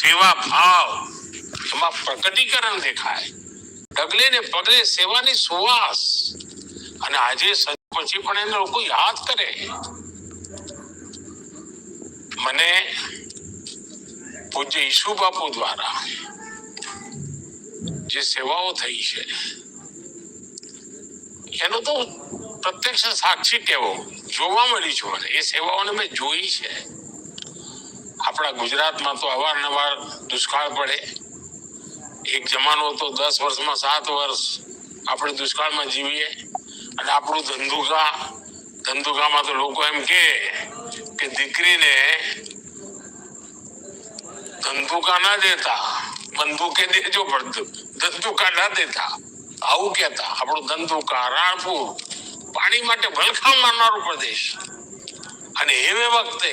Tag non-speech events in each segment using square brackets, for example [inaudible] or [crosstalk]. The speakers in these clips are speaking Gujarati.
સેવા ભાવ એમાં પ્રગટીકરણ દેખાય. ડગલે ને પગલે સેવાની સુવાસ. અને આજે પછી પણ એને લોકો યાદ કરે. મને પૂજ્ય ઈસુ બાપુ દ્વારા જે સેવાઓ થઈ છે, એનો તો પ્રત્યક્ષ સાક્ષી કેવો? જોવા મળી છે મને. એ સેવાઓને મેં જોઈ છે. આપણા ગુજરાતમાં તો અવારનવાર દુષ્કાળ પડે. એક જમાનો તો દસ વર્ષમાં સાત વર્ષ આપણે દુષ્કાળમાં જીવીએ. અને આપણું ધંધુકા, ધંધુકામાં તો લોકો એમ કે કે દીકરીને ધંધુકા ના દેતા, બંદૂકે દેજો, પણ ધંધુકા ના દેતા. આવું કહેતા. આપણું ધંધુકા રાણપુર પાણી માટે વલખા મારનારો પ્રદેશ. અને એવે વખતે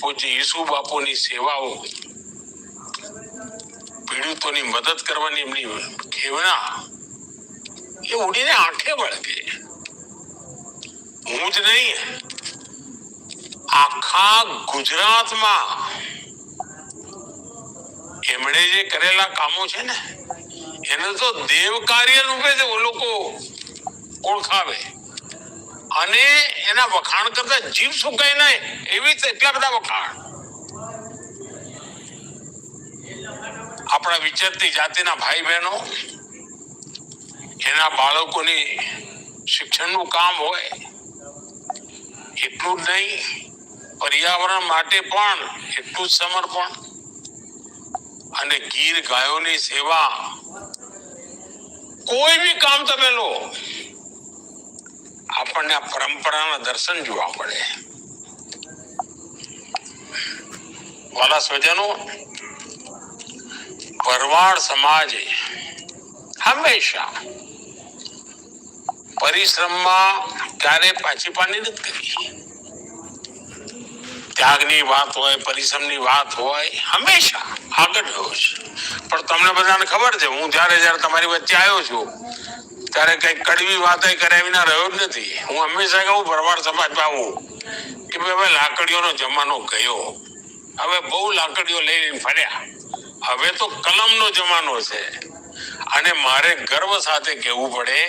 પૂજ્ય ઈસુ બાપુની સેવાઓ, પીડિતોની મદદ કરવાની એમની ખેવના એ ઉડીને આંખે વળગે. હું જ નહીં, આખા ગુજરાતમાં એમણે જે કરેલા કામો છે ને, એને તો દેવ કાર્ય રૂપે જ લોકો ઓળખાવે. અને એના વખાણ કરતા જીવ સુકાય નહીં, એવી એટલા બધા વખાણ. આપણા વિચરતી જાતિના ભાઈ બહેનો, એના બાળકોની શિક્ષણનું કામ હોય, એટલું જ નહીં, પર્યાવરણ માટે પણ એટલું જ સમર્પણ. અને ગીર ગાયોની સેવા કોઈ બી કામ તમે લો આપણને આ પરંપરાના દર્શન જોવા મળે. વાલા સ્વજનો, ભરવાડ સમાજે હંમેશા પરિશ્રમમાં ક્યારે પાછી પાની નથી કરી ત્યાગની વાત હોય, પરિશ્રમની વાત હોય, હંમેશા આગળ રહ્યો છે. પણ તમને બધાને ખબર છે, હું જ્યારે જ્યારે તમારી વચ્ચે આવ્યો છું ત્યારે કઈ કડવી વાત કર્યા વિના રહ્યો જ નથી. હું હંમેશા કહું, ભરવાડ સમાજમાં આવું. કે ભાઈ, હવે લાકડીઓનો જમાનો ગયો. હવે બહુ લાકડીઓ લઈને ફર્યા. હવે તો કલમનો જમાનો છે. અને મારે ગર્વ સાથે કહેવું પડે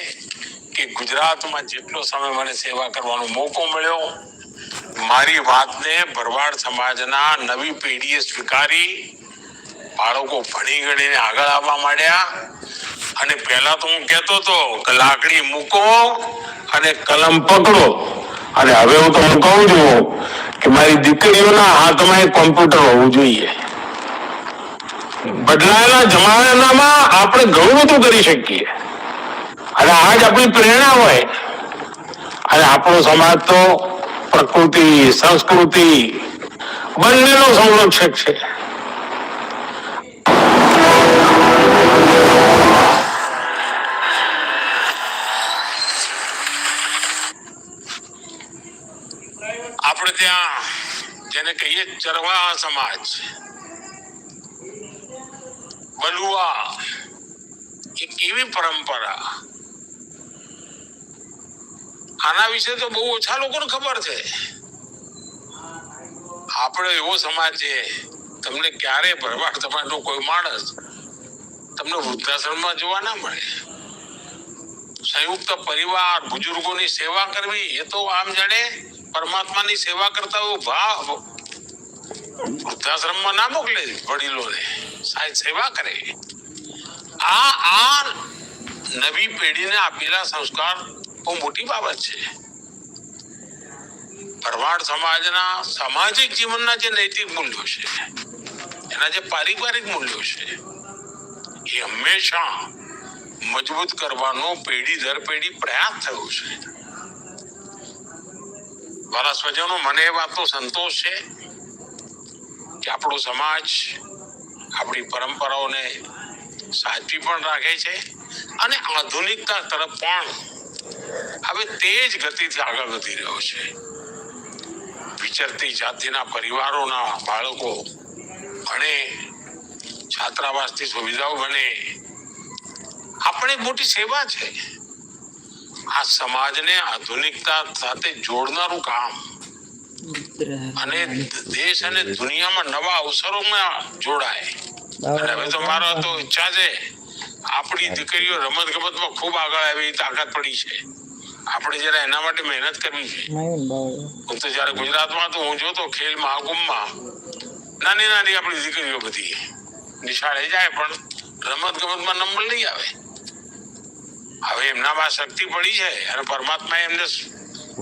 કે ગુજરાતમાં જેટલો સમય મને સેવા કરવાનો મોકો મળ્યો, મારી વાતને ભરવાડ સમાજના નવી પેઢીએ સ્વીકારી, બાળકો ભણી ગણીને આગળ આવવા માંડ્યા અને પહેલા તો હું કેતો હતો કે લાકડી મૂકો અને કલમ પકડો. અને હવે હું તમને કહું છું કે મારી દીકરીઓના હાથમાં કોમ્પ્યુટર હોવું જોઈએ. બદલાયેલા જમાનામાં આપણે ઘણું બધું કરી શકીએ. અને આજ આપણી પ્રેરણા હોય. અને આપણો સમાજ તો પ્રકૃતિ, સંસ્કૃતિ બંનેનો સંરક્ષક છે. ચરવા સમાજ. બલુઆ એક એવી પરંપરા? આના વિશે તો બહુ ઓછા લોકોને ખબર છે. આપણો એવો સમાજ છે, તમને ક્યારે ભરવા તમારો કોઈ માણસ તમને વૃદ્ધાશ્રમમાં જોવા ના મળે. સંયુક્ત પરિવાર, બુજુર્ગોની સેવા કરવી, એ તો આમ જાણે પરમાત્માની સેવા કરતા એવો ભાવ વૃદ્ધાશ્રમમાં ના મોકલે વડીલોને સાહેબ સેવા કરે. આ આ નવી પેઢીને આપેલા સંસ્કાર બહુ મોટી બાબત છે. ભરવાડ સમાજના, સામાજિક જીવનના જે નૈતિક મૂલ્યો છે, એના જે પારિવારિક મૂલ્યો છે, એ હંમેશા મજબૂત કરવાનો પેઢી દર પેઢી પ્રયાસ થયો છે. મારા સ્વજનો, મને એ વાતનો સંતોષ છે. આપણો સમાજ આપણી પરંપરાઓને સાચવી પણ રાખે છે અને આધુનિકતા તરફ પણ હવે તેજ ગતિથી આગળ વધી રહ્યો છે. વિચરતી જાતિના પરિવારોના બાળકો ભણે છાત્રાવાસની સુવિધાઓ બને આપણે મોટી સેવા છે. આ સમાજને આધુનિકતા સાથે જોડનારું કામ અને દેશ અને દુનિયામાં નવા અવસરોમાં જોડાય. અને હવે તો મારો તો ઈચ્છા છે આપણી દીકરીઓ રમત ગમતમાં ખૂબ આગળ આવી તાકાત પડી છે. આપણે જરા એના માટે મહેનત કરવી છે. હું તો જયારે ગુજરાતમાં તો હું જોતો ખેલ મહાકુંભમાં. નાની નાની આપણી દીકરીઓ બધી. નિશાળે જાય પણ રમત ગમતમાં નંબર નહીં આવે. હવે એમનામાં શક્તિ પડી છે અને પરમાત્માએ એમને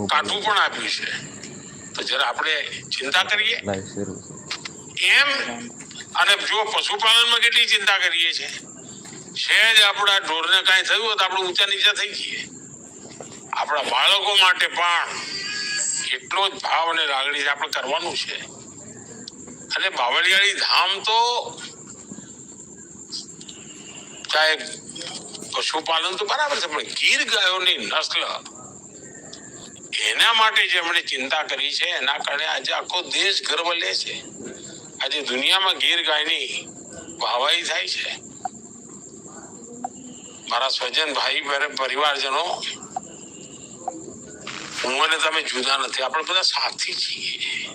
કાઢવું પણ આપ્યું છે. તો જરા આપણે ચિંતા કરીએ? એમ? અને જો પશુપાલનમાં કેટલી ચિંતા કરીએ છે છે જ આપણા ઢોરને કાંઈ થયું તો આપણે ઊંચા નીચા થઈ જઈએ. આપણા બાળકો માટે પણ એટલો જ ભાવ અને લાગણી આપણે કરવાનું છે. અને બાવળિયાળી ધામ તો ચાહે પશુપાલન તો બરાબર છે પણ ગીર ગાયોની નસ્લ એના માટે જે એમણે ચિંતા કરી છે, એના કારણે આજે આખો દેશ ગર્વ લે છે. આજે દુનિયામાં ગીર ગાયની વાહવાહી થાય છે. મારા સ્વજન ભાઈ પરિવારજનો, હું અને તમે જુદા નથી. આપણે બધા સાથી છીએ.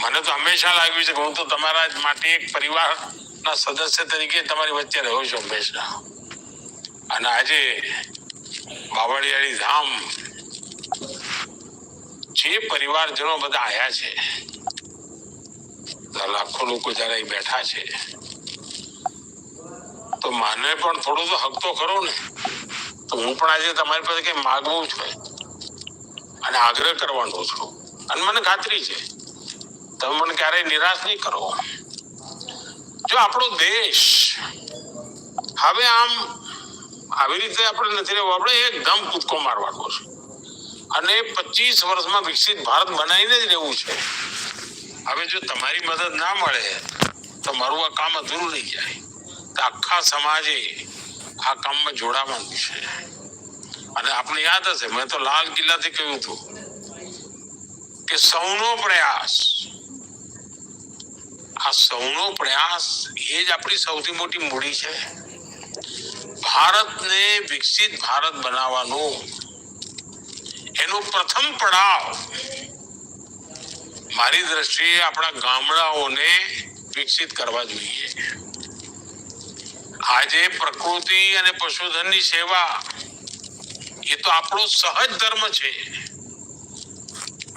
મને તો હંમેશા લાગ્યું છે કે હું તો તમારા માટે એક પરિવારના સદસ્ય તરીકે તમારી વચ્ચે રહ્યો છું હંમેશા. અને આજે બાવળિયાળી ધામ જે પરિવારજનો બધા આવ્યા છે લાખો લોકો જયારે બેઠા છે, તો મને પણ થોડો તો હક તો ખરો ને. તો હું પણ આજે તમારી પાસે કઈ માગવું છું અને આગ્રહ કરવાનો છું. અને મને ખાતરી છે. તમે મને ક્યારેય નિરાશ નહીં કરો. જો આપણો દેશ હવે આમ આવી રીતે આપણે નથી રહેવું, આપણે એકદમ કૂદકો મારવાનો છે. અને પચીસ વર્ષમાં વિકસિત ભારત બનાવીને જ રહેવું છે. હવે જો તમારી મદદ ના મળે, તો મારું આ કામ અધૂરું રહી જાય. તો આખા સમાજે આ કામમાં જોડાવાનું છે. અને આપણે યાદ હશે, મેં તો લાલ કિલ્લાથી કહ્યું હતું કે સૌનો પ્રયાસ, આ સૌનો પ્રયાસ એ જ આપણી સૌથી મોટી મૂડી છે. ભારતને વિકસિત ભારત બનાવવાનું એનો પ્રથમ પડાવ મારી દ્રષ્ટિએ આપણા ગામડાઓને વિકસિત કરવા જોઈએ. આજે પ્રકૃતિ અને પશુધનની સેવા એ તો આપણો સહજ ધર્મ છે.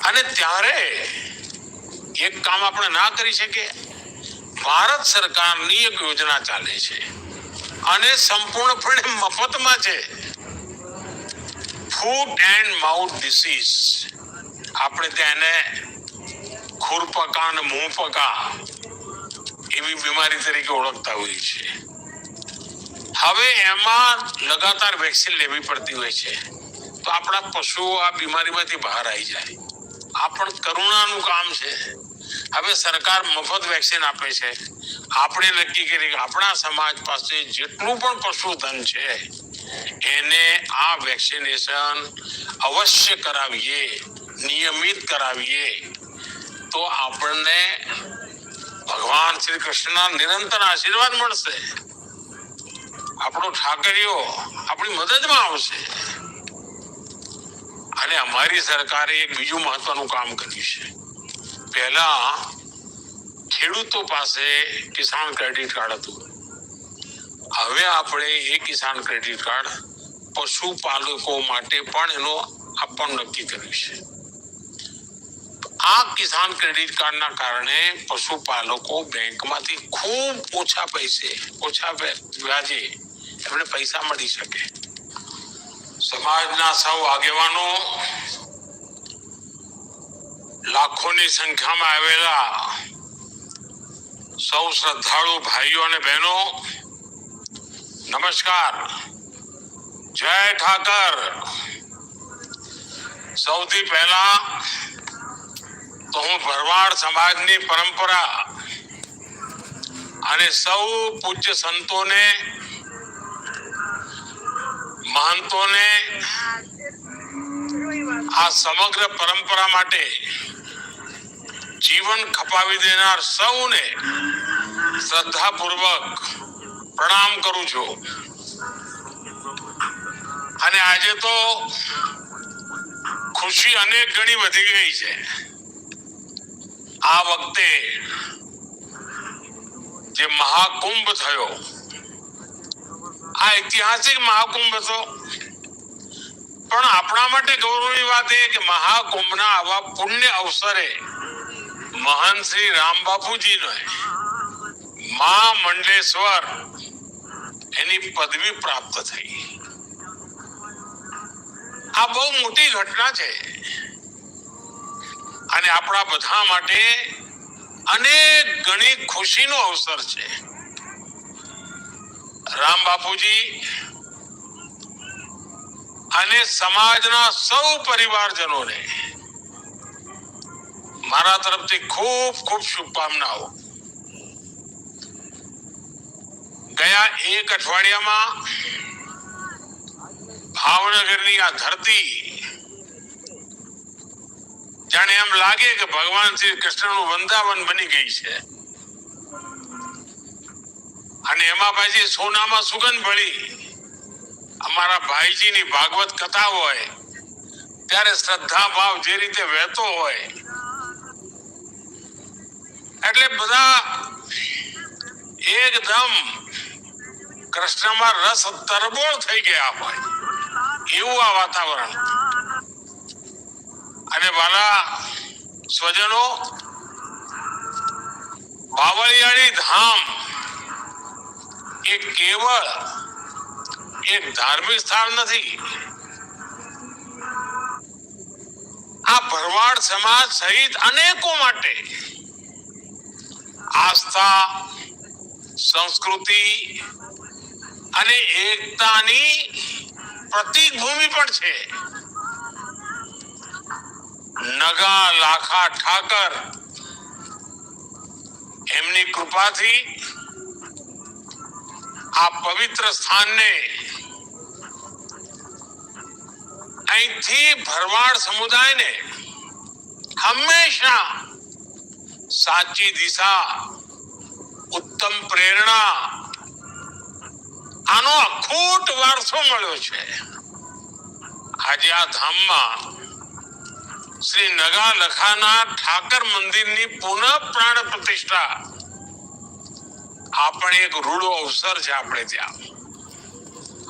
અને ત્યારે એક કામ આપણે ના કરી શકીએ. ભારત સરકારની એક યોજના ચાલે છે. અને સંપૂર્ણપણે મફતમાં છે. ફૂટ એન્ડ માઉથ ડિસીઝ આપણે ત્યાં એને ખુરપકા અને મુંહપકા એવી બીમારી તરીકે ઓળખતા હોઈએ છીએ. હવે એમાં લગાતાર વેક્સિન લેવી પડતી હોય છે. તો આપણા પશુઓ આ બીમારીમાંથી બહાર આવી જાય. આ પણ કરુણાનું કામ છે. હવે સરકાર મફત વેક્સિન આપે છે. આપણે નક્કી કરી કે આપણા સમાજ પાસે જેટલું પણ પશુધન છે એને આ વેક્સિનેશન અવશ્ય કરાવીએ, નિયમિત કરાવીએ. તો આપણને ભગવાન શ્રી કૃષ્ણના નિરંતર આશીર્વાદ મળશે. આપણો ઠાકરીઓ આપણી મદદમાં આવશે. અને અમારી સરકારે એક બીજું મહત્વનું કામ કર્યું છે. પહેલા ખેડૂતો પાસે કિસાન ક્રેડિટ કાર્ડ હતું. હવે આપણે એ કિસાન ક્રેડિટ કાર્ડ પશુપાલકો માટે પણ એનો આપવાનું નક્કી કર્યું છે. આ કિસાન ક્રેડિટ કાર્ડના કારણે પશુપાલકો બેંકમાંથી ખૂબ ઓછા પૈસે, ઓછા વ્યાજે એમને પૈસા મળી શકે. સમાજના સૌ આગેવાનો, લાખોની સંખ્યામાં આવેલા સૌ શ્રદ્ધાળુ ભાઈઓ અને બહેનો નમસ્કાર. જય ઠાકર. સૌથી પહેલા તો હું ભરવાડ સમાજની પરંપરા અને સૌ પૂજ્ય સંતોને, મહંતોને આ સમગ્ર પરંપરા માટે જીવન ખપાવી દેનાર સૌને શ્રદ્ધાપૂર્વક પ્રણામ કરું છું. અને આજે તો ખુશી અનેક ગણી વધી ગઈ છે. આ વખતે જે મહાકુંભ થયો, આ ઐતિહાસિક મહાકુંભ હતો. પણ આપણા માટે ગૌરવની વાત એ કે મહાકુંભના આવા પુણ્ય અવસરે મહાન શ્રી રામ બાપુજીને મા મંડલેશ્વર એની પદવી પ્રાપ્ત થઈ. આ બહુ મોટી ઘટના છે. અને આપણા બધા માટે અનેક ગણી ખુશીનો અવસર છે. રામ બાપુજી અને સમાજના સૌ પરિવારજનોને મારા તરફથી ખૂબ ખૂબ શુભકામનાઓ. ગયા એક અઠવાડિયામાં ભાવનગરની આ ધરતી જાણે એમ લાગે કે ભગવાન શ્રી કૃષ્ણનું વૃંદાવન બની ગઈ છે. અને એમાં પાછી સોનામાં સુગંધ ભળી અમારા ભાઈજીની ભાગવત કથા હોય, ત્યારે શ્રદ્ધા ભાવ જે રીતે વહેતો હોય. એટલે બધા એકદમ કૃષ્ણમાં રસ તરબોળ થઈ ગયા હોય. એવું આ વાતાવરણ. અને વાલા સ્વજનો, બાવળિયાળી ધામ, એ કેવળ એક ધાર્મિક સ્થળ નથી. આ ભરવાડ સમાજ સહિત અનેકો માટે આસ્થા, સંસ્કૃતિ અને એકતાની પ્રતિક ભૂમિ પણ છે. નગા લાખા ઠાકર એમની કૃપાથી આ પવિત્ર સ્થાનને અહીંથી ભરવાડ સમુદાયને હંમેશા સાચી દિશા, ઉત્તમ પ્રેરણા આનો અખૂટ વારસો મળ્યો છે. આજે આ ધામમાં શ્રી નગા લખાના ઠાકર મંદિરની પુનઃ પ્રાણ પ્રતિષ્ઠા આ એક રૂડો અવસર છે આપણે ત્યાં.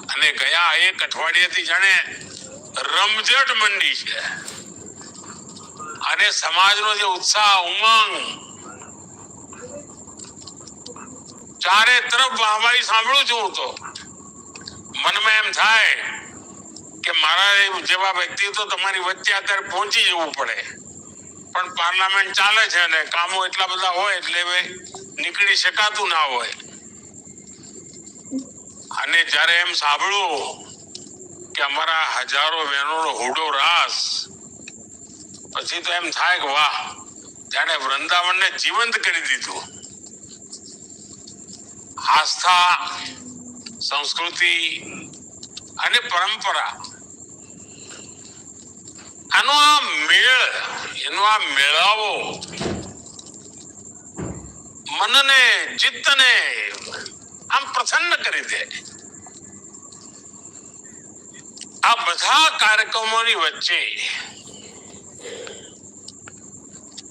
અને ગયા એક અઠવાડિયેથી જાણે રમઝટ મંડી છે. અને સમાજનો જે ઉત્સાહ, ઉમંગ, ચારે તરફ વાહવાહી સાંભળું છું હું તો. મનમાં એમ થાય કે મારા જેવા વ્યક્તિ તો તમારી વચ્ચે અત્યારે પહોંચી જવું પડે. પણ પાર્લામેન્ટ ચાલે છે ને કામો એટલા બધા હોય એટલે નીકળી શકાતું ના હોય. અને જ્યારે એમ સાંભળું કે અમારા હજારો બહેનોનો હુડો રાસ, પછી તો એમ થાય કે વાહ, જાણે વૃંદાવનને જીવંત કરી દીધું. આસ્થા સંસ્કૃતિ અને પરંપરા. આનો આ મેળ, એનો આ મેળાવો મનને, ચિત્તને આમ પ્રસન્ન કરી દે. આ બધા કાર્યક્રમોની વચ્ચે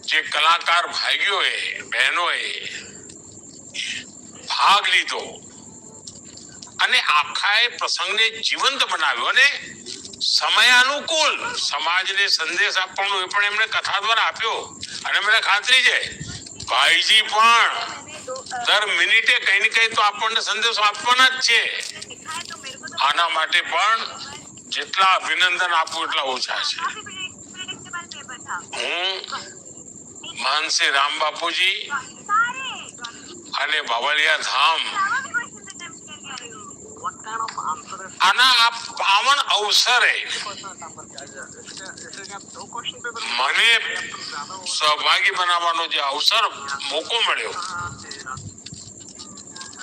જે કલાકાર ભાઈઓએ, બહેનોએ ભાગ લીધો. અને આખા એ પ્રસંગને જીવંત બનાવ્યો અને સમયાનુકૂળ સમાજને સંદેશ આપવાનો એ પણ એમણે કથા દ્વારા આપ્યો અને મને ખાતરી છે. ભાઈજી પણ દર મિનિટે કઈ ને કઈ તો આપણને સંદેશો આપવાના જ છે. આના માટે પણ જેટલા અભિનંદન આપું એટલા ઓછા છે. હું માનસી રામ બાપુજી અને બાવળિયા ધામ આના આ પાવન અવસરે મને સહભાગી બનાવવાનો જે અવસર મોકો મળ્યો.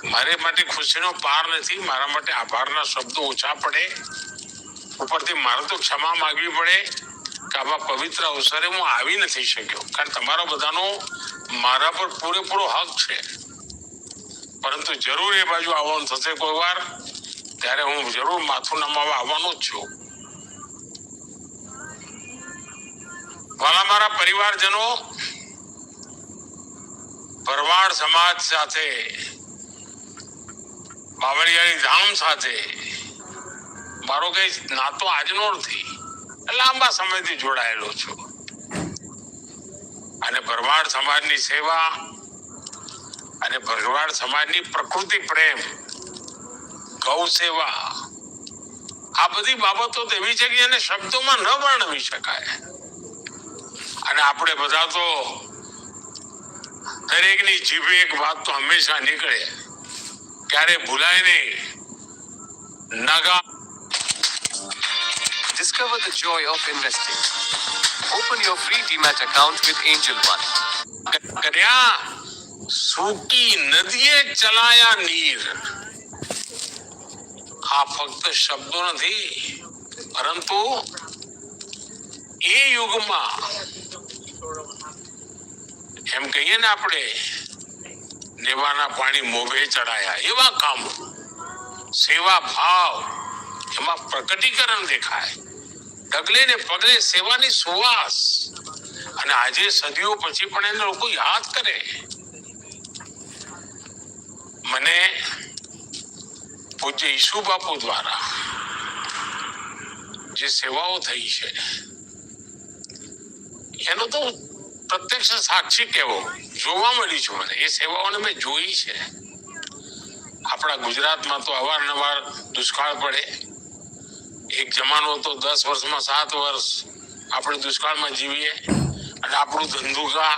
મારે માટે ખુશીનો પાર નથી, મારા માટે આભારના શબ્દો ઓછા પડે. ઉપરથી મારે તો ક્ષમા માંગવી પડે કે આવા પવિત્ર અવસરે હું આવી નથી શક્યો. કારણ તમારો બધાનો મારા પર પૂરેપૂરો હક છે. પરંતુ જરૂર એ બાજુ આવવાનું થશે કોઈ વાર. ત્યારે હું જરૂર માથું નમાવા આવવાનો જ છું. વાલા મારા પરિવારજનો, ભરવાડ સમાજ સાથે બાવળિયાની ધામ સાથે, મારો કઈ નાતો આજનો નથી લાંબા સમયથી જોડાયેલો છું. અને ભરવાડ સમાજની સેવા, અને ભરવાડ સમાજની પ્રકૃતિ પ્રેમ ગૌ સેવા આ બધી બાબતો એવી છે કે એને શબ્દોમાં ન વર્ણવી શકાય. અને આપણે બધા તો દરેકની જીભે એક વાત તો હંમેશા નીકળે. ક્યારે ભૂલાય નહીં. Naga Discover the joy of investing. Open your free DMAT account with Angel One. કર્યા. સૂકી નદીએ ચલાયા નીર. આ ફક્ત શબ્દો નથી, પરંતુ એ યુગમાં એમ કહીએ ને આપણે, નેવાના પાણી મોભે ચડાયા, એવા કામ, સેવા ભાવ, એમાં પ્રકટીકરણ દેખાય. ડગલે ને પગલે સેવાની સુવાસ. અને આજે સદીઓ પછી પણ એને લોકો યાદ કરે. મને પૂજ્ય ઈસુ બાપુ દ્વારા જે સેવાઓ થઈ છે, એનો તો પ્રત્યક્ષ સાક્ષી કેવો, જોવા મળી છું મને. એ સેવાઓને મેં જોઈ છે. આપણા ગુજરાતમાં તો અવારનવાર દુષ્કાળ પડે. એક જમાનો તો દસ વર્ષમાં સાત વર્ષ આપણે દુષ્કાળમાં જીવીએ. અને આપણું ધંધુકા,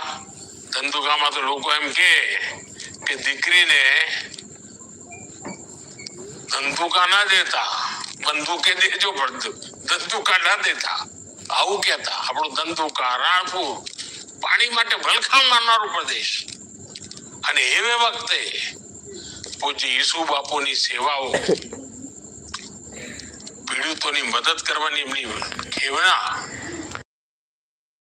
ધંધુકામાં તો લોકો એમ કે દીકરીને ધંધુકા ના દેતા? બંદૂકે દેજો પણ ધંધુકા ના દેતા? આવું કેતા આપણું ધંધુકા રાણપુર પાણી માટે ભલખા મારનારો પ્રદેશ. અને એવે વખતે પૂજ્ય ઈસુ બાપુની સેવાઓ [laughs] પીડિતોની મદદ કરવાની એમની ખેવના